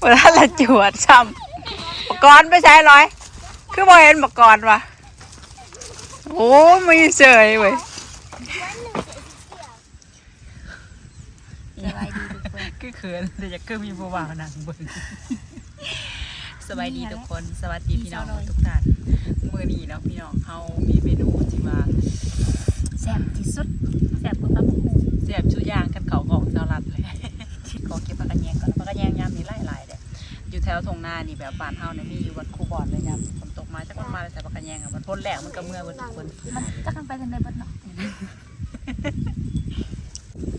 เวลาละจวดซ้ำปกรณ์ไปใช้ร้อย คือบ่เห็นปกรณ์วะโอ้ไม่เสยเว้ยสบายดีทุกคนคือเขินแต่จะคือมีผู้บ่าวนางเบิ่งสบายดีทุกคนสวัสดีพี่น้องทุกท่านมื้อนี้เนาะพี่น้องเฮามีเมนูที่ว่าแซ่บที่สุดแซ่บกว่าปลาหมูเสียบชูย่างกันเขาของเจ้ารัดเลย ขอเก็บผักกระแยงก่อนผักกระแยงยามนี้หลายๆเด้ออยู่แถวทงนานี่แบบบ้านเฮาเนี่ยมีอยู่วัดคูบอนเลยยามฝนตกมาจักมันมาเลยใส่ผักกระแยงอะมันพ้นแหลกมันก็เมื่อยเบิดทุกคนมันจะกันไปทางใดเบิดเนาะ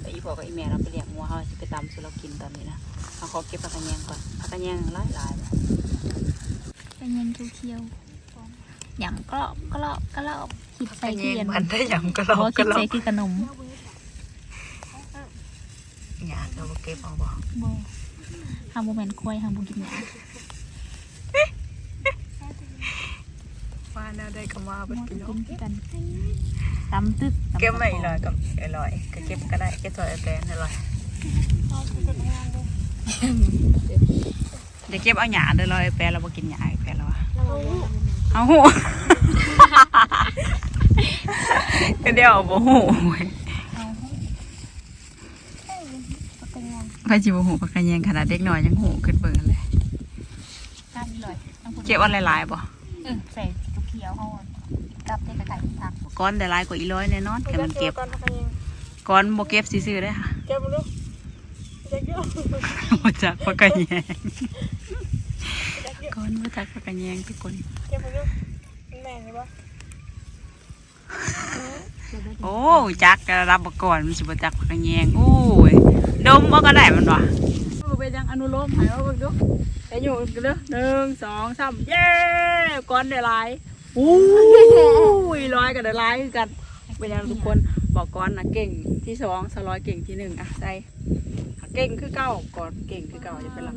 แต่อีพ่อกับอีแม่เราไปเลี้ยงงัวเฮาสิไปตำสุเรากินตอนนี้นะเอาขอเก็บผักกระแยงก่อนผักกระแยงหลายๆเลยเป็นยังเคียวๆหยำกรอบกรอบกรอบคิดผักกใส่ระแยเทียงนมันได้ยำกระลเพอกราะกคิระดลอใส่กคือขนม หยาเราเก็บเอาบ่โบฮาบูแมนควายฮาบูกินหยาว่าแนวได้ก็มาหเบิดมดพี่น้องกินกันตำตึกตำเก็บไม่อร่อยกับอร่อยก็เก็บก็ได้เก็บซอยแปนอร่อยเดี๋ยวเก็บเอาหยาเด้อลอยแปนเราบ่กินหยาแปนเราอะเอาหูก็เดี๋ยวเอาบ่หู เว้ยพระจิบ่หูปากกะแยงขนาดเด็กน้อยยังหูขึ้นเบิ่งเลยกันเลยต้องพูดเก็บเอาหลายๆบ่เออใส่ตุกเขียวเขากับเด็กกระไก่ผักก้อนได้หลายกว่าอีร้อยแน่นอนแต่มันเก็บก้อนบ่เก็บซื่อๆได้อค่ะเก็บมาลูกเก็บเยอะมาจากปากกะแยงก้อนมาจากปากกะแยงทุกคนเก็บมาลูกแม่นี่ปะโอ้จักกระรับมาก่อนมันสิบจักปากกะแยงโอ้ย ดมว่าก็ได้มันวะเป็นยังอนุโลมหายว่าเบิ่งดูไปอยู่กันเด้อหนึ่งสองสามเย้ก้อนได้หลายอู้ยร้อยกันได้หลายคือกันเป็นยังทุกคนบอกก้อนนะเก่งที่สองสลอยเก่งที่หนึ่งอะใส่เก่งคือเก้าก่อนเก่งคือเก้าจะเป็นหลัก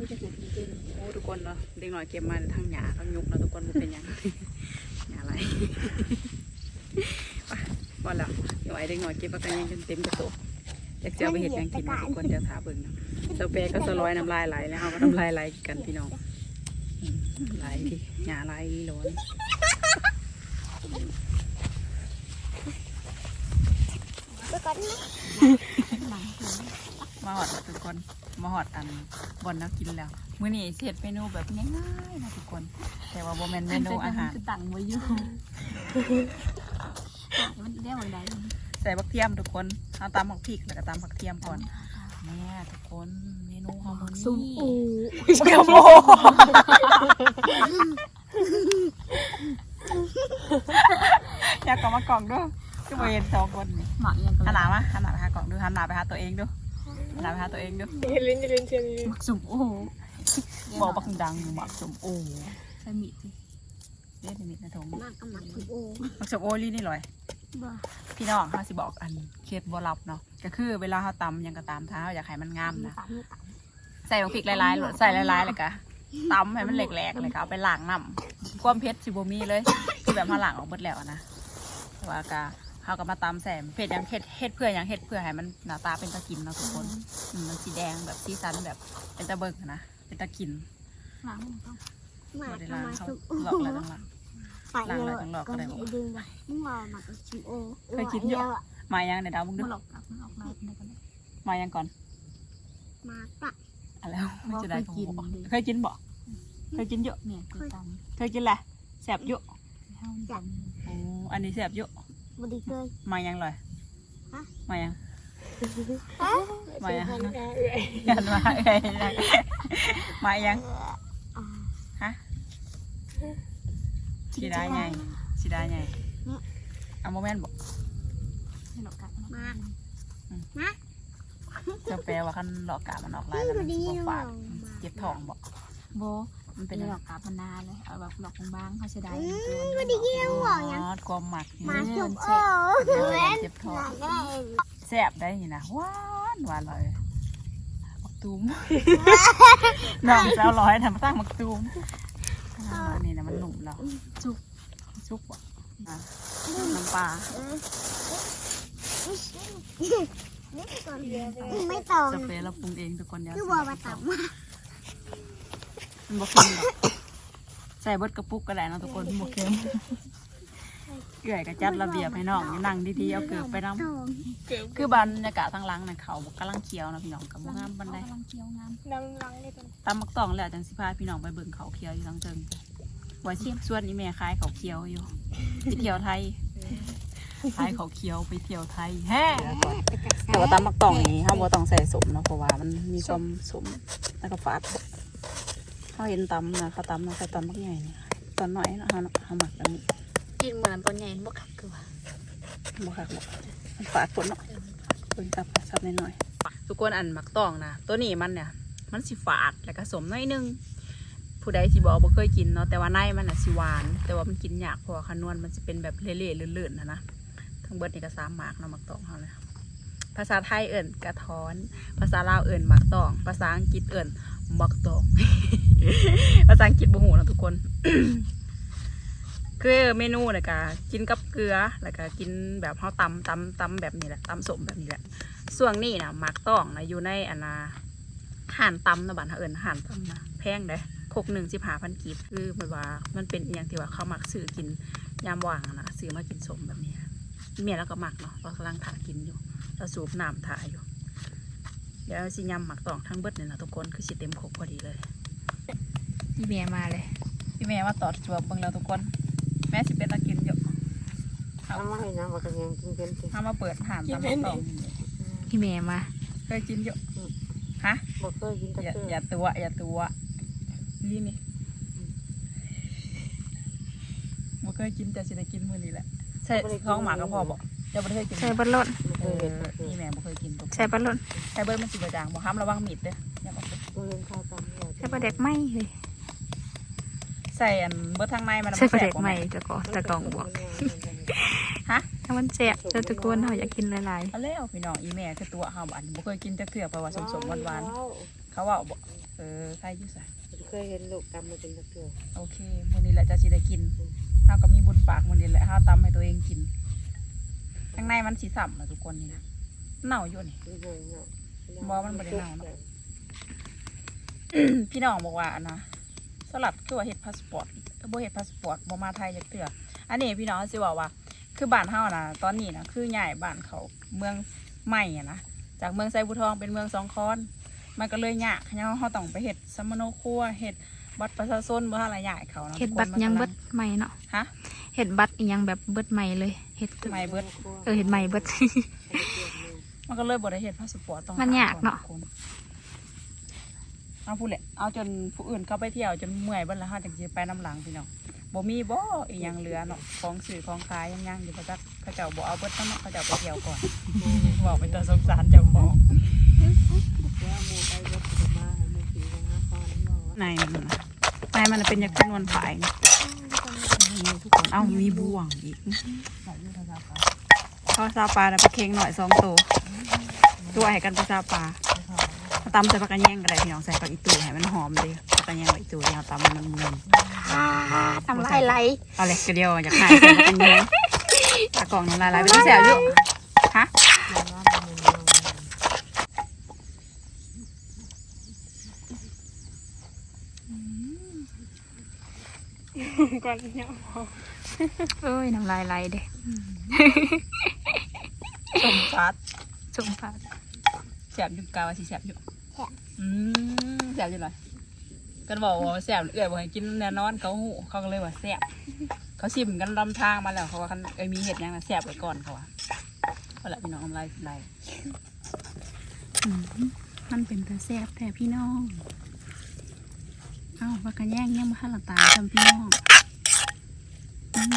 โอ้ทุกคนเนาะเด็กหน่อยเก็บมาทั้งหยาทั้งยุกเนาะทุกคนมันเป็นยังหยาอะไรไปว่าแล้วเดี๋ยวไอ้เด็กหน่อยเก็บปากกันยังจนเต็มกระโตะ อยากจะเอาไปเห็ดหยังกินนะทุกคนเดี๋ยวท้าเบิ่งเนาะเจ้าแปรก็สลอยน้ำลายไหลแล้วเขาก็น้ำลายไหลกันพี่น้องอืมไหลที่หยาไหลร้อนมาหอดแล้วทุกคนมาหอดอันบอนแล้วกินแล้วมื้อนี้เสร็จเมนูแบบง่ายๆนะทุกคน แต่ว่าโมเมนเมนูอาหารคือตั้งไว้อยู่มันเรียกว่าใด ใส่บักเทียมทุกคนเอาตำผักพริกแล้วก็ตำผักเทียมก่อนแม่ทุกคนเมนูฮอร์โมนซุปอูกระโมอยากกลับมากล่องด้วยคือมาเห็นสองคนนี่หมักยังหันหน้ามาหันหน้าไปหากล่องดูหันหน้าไปหาตัวเองดูหันหน้าไปหาตัวเองดูเห็นลิ้นจะลิ้นเชียร์ลิ้นหมักซุปโอ้บอกบักดังหมักสมโอใส่มีดสิเรียกมิดนะทงหมักกับหมักซุปโอ้หมักสมโอลี่นี่ลอยบ้า พี่น้องเขาสิบอกอันเคล็ดบ่ลับเนาะก็คือเวลาเขาตำหยังก็ตามเท้าอยากให้มันงามนะใส่บักพริกหลายๆหรือใส่หลายๆเลยกะตำให้มันแหลกๆเลยกะเอาไปล้างน้ำความเผ็ดสิบมีเลยคือแบบมาล้างออกหมดแล้วนะแต่ว่ากะเขาก็มาตำแสมเผ็ดหยังเฮ็ดเฮ็ดเพื่อหยังเฮ็ดเพื่อให้มันหน้าตาเป็นตะกินเนาะทุกคนอืมมันสีแดงแบบสีสันแบบเป็นตะเบิกนะเป็นตะกินหมักมันต้องบริลางเขาหลอกแล้วต้องหลัง หลังเลยต้องหลอกก็ได้บอกดึงไปมึงเอาหมักชิมโอเคยกินเยอะมายังเดี๋ยวด สีได้ไงสีได้ไงเอาโมเมนต์บอกให้หลอกกลับมาจะแปลว่าคันหลอกกามันออกลายแล้วมันสิบฝาดเจ็บท้องบอกโบมันเป็เป็นนหหลลออกกกลับมานานเลยเอาแบบหลอกบางๆเขาเสียดายบดีเกี่ยวบอกยังอ๋อความหมักมาชิมโอเจ็บท้องได้แสบได้นี่นะหวานหวานเลยมักตูมน้องเจ้าร้อยทำตั้งมักตูม อ่านี่นะมันหนุ่มแล้วซุกซุกว่ะอะน้ำปลาไม่ตรงจะเฟเราปรุงเองทุกคนเดี๋ยวคือบอกว่าต่ำมันบ่เค็มหรอกใส่เบิดกระปุกก็ได้เนาะทุกคนบ่เค็ม เอื่อยก็จัดระเบียบให้น้องนั่งดีๆเอาเกือบไปนํสองเกือบคือบรรยากาศทางหลังนะเขากำลังเขียวนะพี่น้องกับงามบันไดกำลังเคี้ยวงามน้ำลังนี่เป็นตามมักตองแล้วจังสิพาพี่น้องไปเบิ่งเขาเขียวอยู่ทางเทิงไว้สิส่วนนี้แม่ขายเขาเขียวอยู่ไปเที่ยวไทยขายเขาเขียวไปเที่ยวไทยแฮ่แต่ว่าตามมักตองนี้เฮาบ่ต้องใส่สมเนาะเพราะว่ามันมีความสมแล้วก็ฝาดเขาเห็นตำนะเขาตำนะเขาตำมักใหญ่เนี่ยตอนน้อยเนาะเฮาเฮาหมักแบบนี้ กินเหมือนตอนใหญ่บ่คักคือว่าบ่คักบ่มันฝาดฝนเนาะเบิ่งตับซับหน่อยๆทุกคนอันมักตองนะตัวนี้มันเนี่ย มันสิฝาดแล้วก็สมหน้อยหนึงผู้ใดสิบอกบ่เคยกินเนาะแต่ว่าในมันน่ะสิหวาน แต่ว่ามันกินยากเพราะว่าขนวนมันจะเป็นแบบเละๆลื่นๆนะนะทั้งเบิดนี่ก็สามหมากเนาะมักตองเขาเลยภาษาไทยเอิ่นกระท้อน ภาษาลาวเอิ่นมักตอง ภาษาอังกฤษเอิ่นมักตอง ภาษาอังกฤษบ่ฮู้เนาะทุกคน คือเมนูเนี่ยก็กินกับเกลือแล้วก็กินแบบเฮาวตำตำตำแบบนี้แหละตำสมแบบนี้แหละส่วนนี้นะมักตองนะอยู่ในอันนาห่านตำนะบ้านเขาเอิญห่านตำนะแพงเด้คกหนึ่งสิบห้าพันกีบคือมันว่ามันเป็นอย่างที่ว่าเขามักซื้อกินยามว่างนะซื้อมากินสมแบบนี้เมียแล้วก็มักเนาะเรากำลังถ่ากินอยู่เราสูบน้ำถ่ายอยู่ เดี๋ยวสิยำหมักตองทั้งเบิดเนี่ยนะทุกคนคือสิเต็มครกพอดีเลยอีเมียมาเลยพี่แม่มาตอดจวบเบิ่งแล้วทุกคน แม่สิเป็นตะกินอยู่เอามาให้นะว่ากันยังกินเป็นสิถ้ามาเปิดหานตำหมักตองอีเมียมาเคยกินอยู่ฮะบ่เคยกินตะอย่าเกียบอย่าตัวอย่าตัวนี่นี่บ่เคยกินแต่สิได้กินมื้อนี้แหละใช่ท้องหมาก็พอบ่จะบ่ได้เคยกินใส่บัลลนบ่เอเคยอเห็นตะเกียนี่บแม่บ่เคยกินตัวใส่บัลลนใส่เบิดมันสิบ่จางบ่ห้ามระวังมีดเด้ออย่ามาบ่เห็นข้าวตำเนี่ยใส่ปลาเด็กไหมเฮ้ยใส่อันเบิดทางในมันใส่ปลาเด็กแซ่บบ่ไหมแตะกอตะกองบอกฮะถ้ามันแซ่บเจ้าตะโกนเขาอยากกินหลายเอาแล้วพี่น้องอีแม่คือตัวเฮาบ่อันบ่เคยกินจักเทื่อเพราะว่าสมๆหวานๆเขาเว้าบ่เออใครอยู่ซะเคยเห็นลูกตำมาเป็นตะเกียบโอเคมื้อนี้แหละจะสิได้กินเฮาก็มีบุญปากมื้อนี้แหละเฮาตำให้ตัวเองกินข้างในมันสีสัมนะทุกคนนี่นะเน่าอยู่นี่นี่เบิ่งเนาะบ่มันบ่ได้เน่าเนาะพี่น้องบอกว่าอันนะ สลัดคือว่าเฮ็ดพาสปอร์ตเอ้ยบ่เฮ็ดพาสปอร์ตบ่มาไทยจักเทื่ออันนี้พี่น้องสิบอกว่า คือบ้านเฮานะตอนนี้นะคือย้ายบ้านเขาเมืองใหม่อะนะจากเมืองไซบูทองเป็นเมืองสองคอนมันก็เลยยากเฮาเฮาต้องไปเฮ็ดสมโนครัวเฮ็ดบัตรประชาชนบ่ทันละย้ายเขานะๆเห็ดบัตรยังเบิดใหม่เนาะฮะเห็ดบัตรอีหยังแบบเบิดใหม่เลยเห็ดใหม่เบิดเออเห็ดใหม่เบิดมันก็เลยบ่ได้เฮ็ดพาสปอร์ตต้องมันหยากเนาะค เอาพูดแหละเอาจนผู้อื่นเข้าไปเที่ยวจนเมื่อยบิ่แล้วเฮาจังสิไปน้ำหลังพี่น้องบ่มีบ่อีหยังเหลือเนาะของสื่อของขายยังยังอยู่ประจักเขาเจ้าบ่เอาเบิดทั้งเนาะเขาเจ้าไปเที่ยวก่อนบอกเป็นตัวสงสารเจ้าของในในมันนะในมันเป็นยากนวลผายนี่นี่ทุกคนเอ้ามีบ่วงอีกข้าวซาปลาน่ะไปเค็งหน่อยสองตัวตัวให้กันไปซาปลา ตำใส่ผักกระแยงก็ได้พี่น้องใส่ผักอีตูให้มันหอมเลยผักกระแยงกับอีตูเนี่ยเอาตำมันมันทำลายไหลเอาเลยก็เดียวอยากหายใส่ผักกระแยงตากล่องน้ำลายไหลไปต้องแสบอยู่ฮะก่อนเนี่ยเอ้ยน้ำลายไหลเด้ส้มฟัดสมผัสแสบอยู่กาวาสิแสบอยู่ อืมแสบอยู่เลยกันบอกว่าแสบเอื่อยบอกให้กินแน่นอนเขาหูเขาก็เลยว่าแสบเขาชิมกันลำทางมาแล้วเขาว่าคันเอ้ยมีเห็ดยังนะแสบไปก่อนเขาว่าเอาละพี่น้องทำไรไรมันเป็นตาแสบแท้พี่น้อง เอ้าว่ากันแย่งยังมาหันหลังตาทำพี่น้องอืม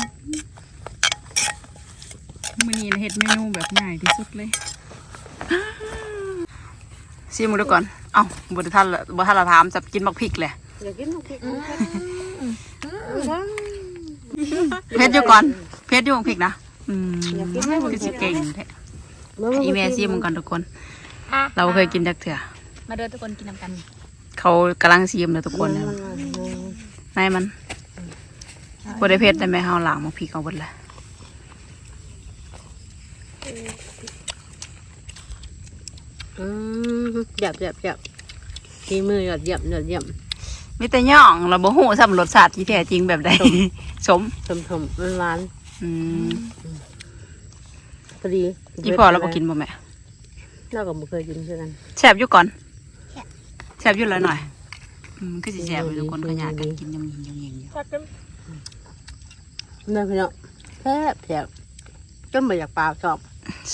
มือนี้เห็ดเมนูแบบง่ายที่สุดเลย ซีมึงดูก่อน เอ้าบทันละบทันละถามจะกินบักพริกเลยอยากกินลูกพริกเพชรอยู่ก่อน เพชรอยู่บักพริกนะ อืมคือสิเก่งแท้อีเมซีมึงก่อนทุกคน เราเคยกินจักเถื่อมาเดินทุกคนกินน้ำกัน เขากำลังซีมเลยทุกคนเนี่ยในมันบได้เพชรได้ไหมเฮาหลังบักพริกเอาหมดเลย อืมหยับหยับหยับทีมือหยับหยับหยับหยับมีแต่ย่องเราบ่ฮู้ซ้ำรสชาติที่แท้จริงแบบใดสมสมสมมันหวานอืมพอดีอีพอเราบ่กินบ่แม่เราก็บ่เคยกินเช่นกันแซ่บอยู่ก่อนแซ่บอยู่แล้วหน่อยอืมคือสิแซ่บอยู่ทุกคนก็อยากกันกินยำยิงยำยิงอยู่ชักกันนั่นพี่น้องแซ่บแซ่บจนบ่อยากปากชอบ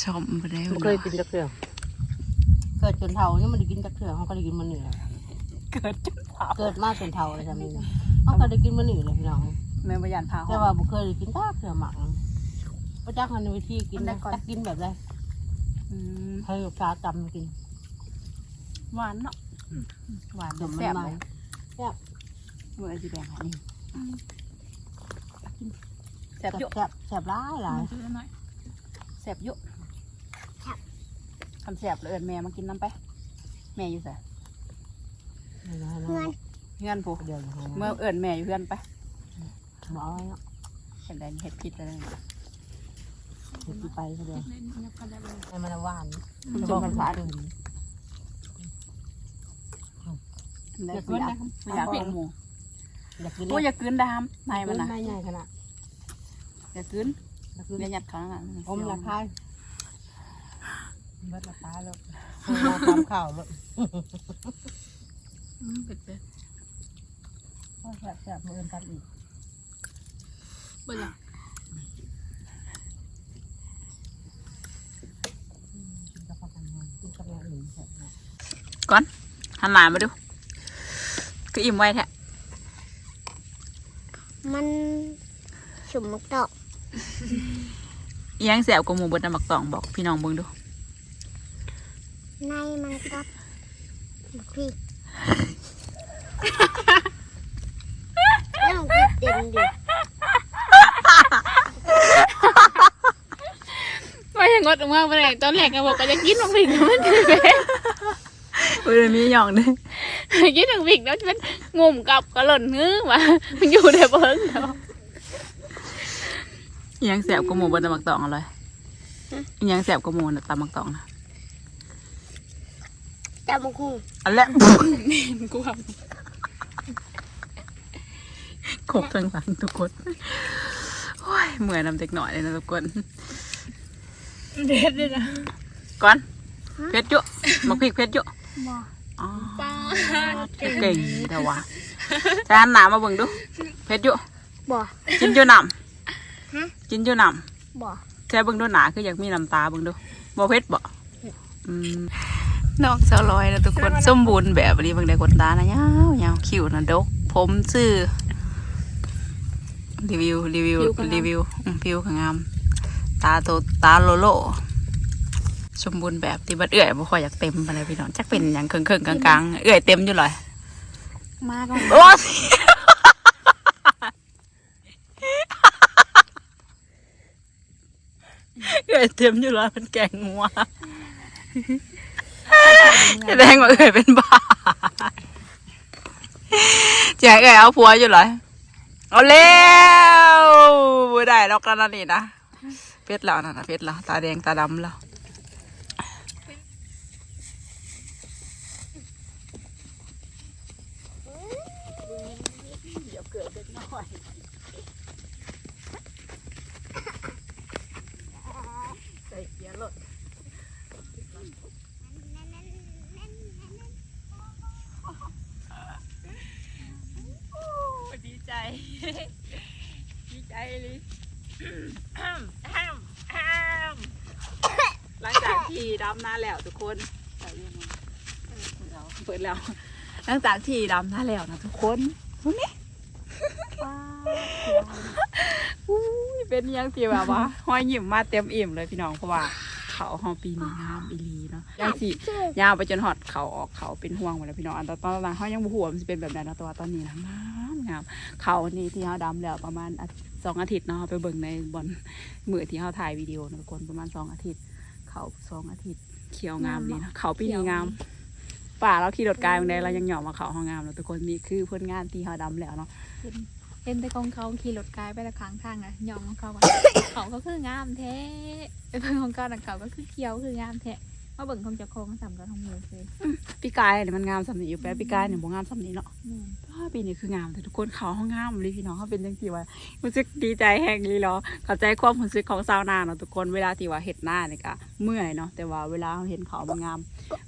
สมบ่ได้บ่เคยกินจักเทื่อ เกิดจนเฒ่านี่มันได้กินจักเทื่อเขาก็ได้กินมันนี่แหละเกิดจนเฒ่าเกิดมาจนเฒ่าเลยทำนี่นะเขาก็ได้กินมันนี่เลยพี่น้องแม่บ่ยานพาแต่ว่าบ่เคยได้กินจักเทื่อหมักบ่จักมันวิธีกินนะจักกินแบบใดอืมให้ลูกสาวจำกิน หวานเนาะหวานสมมันแซ่บมาเลยเมื่อสิแบ่งให้นี่แซ่แซ่บบอยู่แซ่บแซ่บหลายหลายแซ่บอยู่ คำแซ่บเลยเอิ้นแม่มากินน้ำไป แม่อยู่ไสเงินเฮือนผู้เดี๋ยวนะเมื่อเอิ้นแม่อยู่เฮือนไปหมอเนาะเห็นได้เฮ็ดผิดแล้วนี่เดี๋ยวสิไปเดี๋ยวให้มันหวานมันจะจะบอกมัมันนหวาวหานนได้สิอยากอยากกินหมูอยากกินโอ้ยอย่ากลืนดามในมันนะไม่ใหญ่ขนาดอย่ากลืนอยากกินอย่ายัดเขานั่นน่ะอมราคา เบิดราคาแล้วมาทำข้าวแล้วอืมเผ็ดเผ็ดแซ่บแซ่บมือกันอีกเบิ่งอะกินกับผักกันมันกินกับอย่างอื่นแซ่บนะก่อนหันหลานมาดูก็อิ่มไว้แท้มันสุ่มมักตอกอิหยังแสบกว่าหมูเบดน้ำบักตองบอกพี่น้องเบิ่งดู ในมันกับพี่แล้วมันก็เต็มอยู่ว่าอย่างงดออกมาไปไหนตอนแรกก็บอกก็จะกินมังผิกแล้วมันคือเป็นเออมีหย่องเด้กินมังผิกแล้วจะเป็นงุ่มกับกระหล่นงื้อมามันอยู่ในเบิ้งเนาะอิหยังแสบกว่าหมูเบดน้ำบักตองอะไรอิหยังแสบกว่าหมูน่ะตำบักตองนะ แต่มันคงอันแรกกูว่าครบทั้งหลังทุกคนโอ้ยเหมือนนำเด็กหน่อยเลยนะทุกคนเด็ดเลยนะก่อนเพชรเยอะมักพริกเพชรเยอะบ่อ๋อเก่งแต่ว่าจานหนามาเบิ่งดู เพชรเยอะบ่กินอยู่น้ฮะำกินอยู่น้ำบ่แช่เบิ่งดูหนาคืออยากมีน้ำตาเบิ่งดูบ่เพชรบ่อืม น้องสาวลอยนะทุกคนสมบูรณ์แบบนี้เบิ่งได้ขนตานะยาวยาวคิ้วนะดก ผมซื่อรีวิวรีวิวรีวิวอืมผิวก็งาม ตาโตตาโลโลสมบูรณ์แบบที่บัดเอื่อยบ่ค่อยอยากเต็มปานใดพี่น้องจักเป็นหยังครึ่งๆกลางๆเอื่อยเต็มอยู่เลยมาก็โอ้ยเอื่อยเต็มอยู่เลยมันแกงงัว แดงว่าเอื่ยเป็นบ้าแจกเอื่ยเอาผัวอยู่เลยเอาเล้วไม่ได้ดอกกันนั่นนี่นะเพชรแล้วนั่นนะเพชรแล้วตาแดงตาดำแล้ว ใส่เกียร์รถดีใจ ดีใจเลยหลังจาก ที่ดำนาแล้วทุกคนเปิดแล้วหลังจากที่ดำนาแล้วนะทุกคนดูนี่อุ้ยเป็นยังที่แบบว่าห้อยยิ้มมาเต็มอิ่มเลยพี่น้องเพราะว่าเขาเฮาปีนี้งามอีลีเนาะยังสิยาวไปจนหอดเขาออกเขาเป็นห่วงหมดแล้วพี่น้องอันตอนตอนนั้นเขายังบวมันสิเป็นแบบนั้นนะต่ว่าตอนนี้นะงามงามเขานี่ที่เฮาดำแล้วประมาณสองอาทิตย์เนาะไปเบิ่งในบอนมือที่เฮาถ่ายวิดีโอนะทุกคนประมาณสองอาทิตย์ เขาสองอาทิตย์เขียวงามดีนะเขาปีนี้งามป่าเราขี่รถกายบางใดเรายังหย่อมาเขาเฮางามแล้วทุกคนนี่คือผลงานที่เฮาดำแล้วเนาะเห็นแต่ของเขาขี่รถกายไปละข้างทางอะยอมของเขาอะเขาก็คืองามแท้ไปเบิ่งของเขาน่ะเขาก็คือเขียวคืองามแท้ มาเบิ่งของเจ้าของสำกับของหมูเลยพี่กายเนี่ยมันงามสำนีอยู่แป๊บพี่กายเนี่ยบ่งามสำนีเนาะอืมอ้าปีนี้คืองามแต่ทุกคนเขาห้องงามเลยพี่น้องเขาเป็นจังที่ว่ารู้สึกดีใจแห่งเลยเหรอเข้าใจความรู้สึกของชาวนาเนาะทุกคนเวลาที่ว่าเห็ดหน้าเนี่ยก็เมื่อยเนาะแต่ว่าเวลาเราเห็นเขามันงาม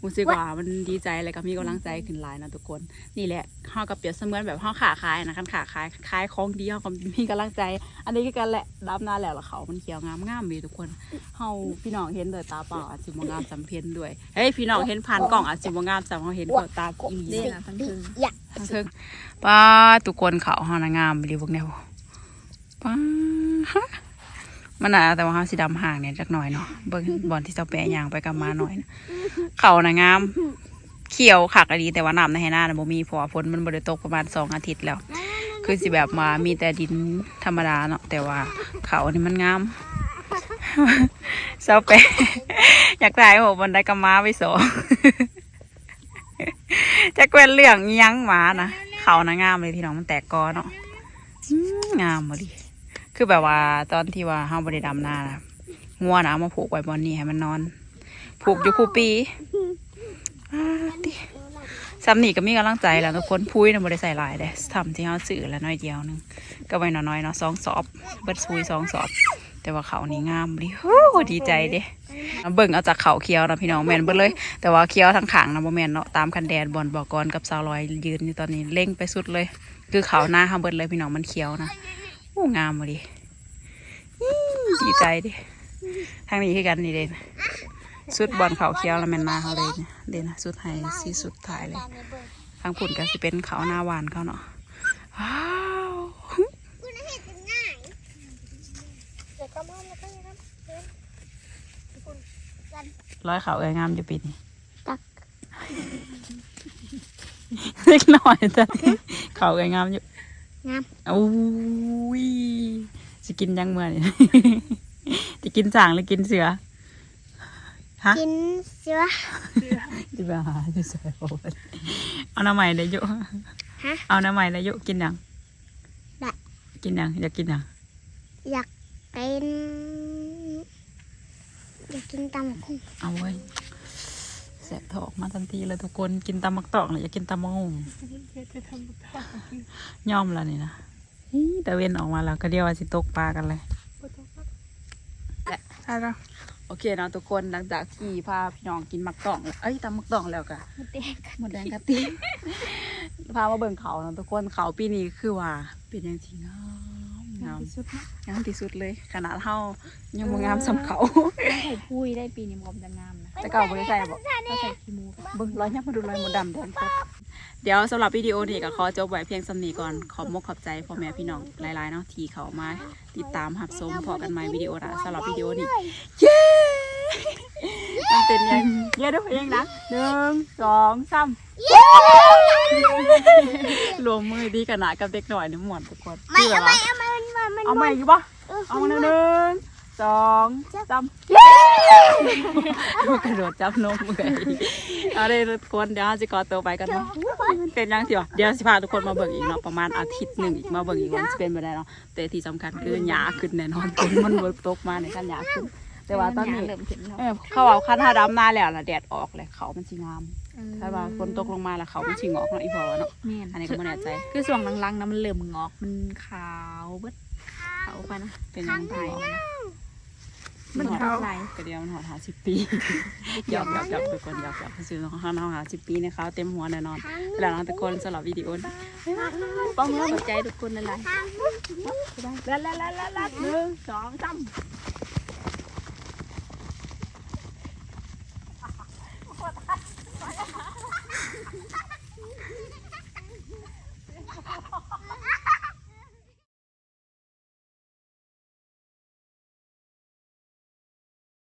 รู้สึกว่ามันดีใจแล้วก็มีกำลังใจขึ้นหลายเนาะทุกคนนี่แหละเฮากับเปรียบเสมือนแบบเฮาขาขายนะคันขาขายขายของดีเฮาก็มีกำลังใจ อันนี้ก็กันแหละดับหน้าแล้วแล้วเขามันเขียวงามงามดีทุกคนเฮาพี่น้องเห็นโดยตาเปล่าอาจสิบ่งามสำเพ็ญด้วย เฮ้ยพี่น้องเห็นผ่านกล้องอาจสิบงามสำเฮาเห็นกับตาอีนี่นะทั้งคืนอยากทางเทิงป้าทุกคนเขาเฮานางามไปดีพวกแนวป้ามันน่ะแต่ว่าเฮาสีดำห่างเนี่ยจักหน่อยเนาะเบิ่งบอลที่เจ้าแปะยางไปกับมาหน่อยนะเขานางามเขียวขักอดีแต่ว่าน้ำในไหหน้าน่ะบ่มีเพราะว่าฝนมันบ่ได้ตกประมาณสองอาทิตย์แล้ว คือสิแบบมามีแต่ดินธรรมดาเนาะแต่ว่าเขานี่มันงาม เจ้าแปะอยากได้โหบันไดกับม้าไปสองจะเป็นเรื่องยังหมานะเขานะงามเลยพี่น้องมันแตกกอเนาะอืมงามมาดิคือแบบว่าตอนที่ว่าเฮาบริดำนานะงัวนะเอามาผูกไว้บอนนี่ให้มันนอน ผูกอยู่คูปีอ่าติซ้ำนี่ก็มีกำลังใจแล้วทุกคนพุ้ยนะบริใส่ลายเด้ทำที่เฮาซื้อแล้วน้อยเดียวนึงก็ไว้น้อยๆเนาะสองสอบ เบิดซุยสองสอบ แต่ว่าเขานี่งามดิโอ้ดีใจเด้เบิ่งเอาจากเขาเคี้ยวนะพี่น้องแม่นเบิดเลย แต่ว่าเคี้ยวทั้งขางนะบ่แม่นเนาะตามคันแดนบอลบอกรกับสาวลอยยืนอยู่ตอนนี้เล่งไปสุดเลย คือเขาหน้าห้าเบิดเลยพี่น้องมันเคี้ยวนะโอ้งามมาดิอี้ดีใจดิทางนี้คือกันนี่เด่นสุดบอลเขาเคี้ยวแล้วแม่นมาเขาเลยเนี่ยเด่นนะสุดไฮสีสุดท้ายเลยทางผุ่นก็สิเป็นเขาหน้าหวานเขาเนาะว้าว เดี๋ยวก็มองแล้วก็ยัง ร้อยเขาเอ้ยงามอยู่ปีนี้ตักเล็กน้อยจ้ะเขาเอ้ยงามอยู่งามอุ้ยจะกินยังเมื่อนี่จะกินจ่างหรือกินเสือฮะกินเสือจะไปหาจะเสือโอ้ยเอาน้ำใหม่ได้อยุฮะเอาน้ำใหม่ได้อยุกินยังได้กินยังอยากกินยังอยากเป็น อยากกินตำบักหุ่งเอาเว้ยแสบถอกมาทันทีเลยทุกคนกินตำมักตอกเลยอยากกินตำมะงงย่อมแล้วนี่นะอี๋แต่เว้นออกมาแล้วก็เดียวว่าสิตกปลากันเลยและใช่แล้วโอเคเนาะทุกคนหลังจากที่พาพี่น้องกินมักตองแล้วเอ้ยตำมักตองแล้วกะมดแดงหมดแดงกะติพามาเบิ่งเขาเนาะทุกคนเขาปีนี้คือว่าเป็นอย่างที่งาม งามที่สุดนะงามที่สุดเลย ขนาดเฮายังบ่งามสำเขาได้ไข่พุยได้ปีนี้มอมจะงามนะแต่เก่าบ่ได้ใส่บอกก็ใส่ขี้มูกเบิ่งร้อยยับมาดูรอยมดดำแดงครับเดี๋ยวสำหรับวิดีโอนี้ก็ขอจบไว้เพียงสำนีก่อนขอบมกขอบใจพ่อแม่พี่น้องหลายๆเนาะที่เขามาติดตามหับชมพอกันใหม่วิดีโอละสำหรับวิดีโอนี้เย้มัน เป็นยังเย้ด้วยยังนะหนึ่งสองสามรวมมือดีขนาดกับเด็กหน่อยนี่หมวนทุกคนไม่คือเอาแบบไม่ว่าเอาไม่มันมันเอาใหม่อยู่ปะเอามาหนึ่งสองสามกระโดดจับนมเลยเอาเลยทุกคนเดี๋ยวเราจะกอตัวไปกันเนาะเป็นยังสิวะเดี๋ยวสิพาทุกคนมาเบิ่งอีกเนาะประมาณอาทิตย์หนึ่งอีกมาเบิ่งอีกวันจะเป็นไปได้เนาะแต่ที่สำคัญคือหยาขึ้นแน่นอนฝนมันบตกมาในขั้นหยาขึ้น แต่ว่าตอนนี้เริ่มขึ้นแล้วเออเขาเอาคันหาดำหน้าแล้วนะแดดออกเลยเขามันสิงาม ถ้าว่าฝนตกลงมาแล้วเขามันสิงอกเนาะอีพอเนาะแม่นอันนี้ก็ไม่แน่ใจ คือส่วงหลังๆนะมันเริ่มงอกมันขาวเบิดขาวไปนะเป็นยังไงมันหอดขาวไหลกระเดียวมันหอดหาสิบปีหยอกหยอกหยอกทุกคนหยอกหยอกซื้อของข้าวน้องหาสิบปีเนี่ยเขาเต็มหัวแน่นอนแล้วนะทุกคนสำหรับวิดีโอนี้ป้องมือหัวใจทุกคนนั่นแหละแล้วแล้วแล้วแล้วหนึ่งสองสาม